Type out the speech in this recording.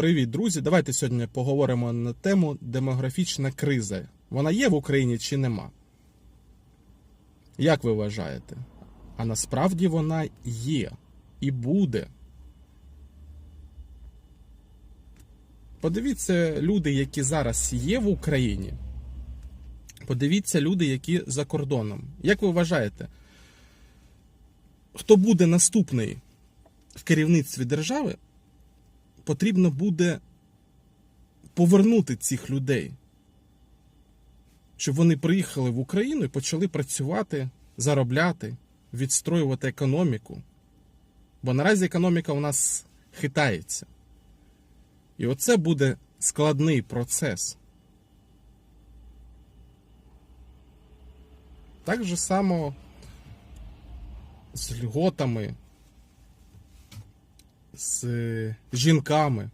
Привіт, друзі! Давайте сьогодні поговоримо на тему демографічна криза. Вона є в Україні чи нема? Як ви вважаєте? А насправді вона є і буде. Подивіться люди, які зараз є в Україні. Подивіться люди, які за кордоном. Як ви вважаєте, хто буде наступний в керівництві держави? Потрібно буде повернути цих людей, щоб вони приїхали в Україну і почали працювати, заробляти, відстроювати економіку. Бо наразі економіка у нас хитається. І оце буде складний процес. Так же само з льготами, з жінками.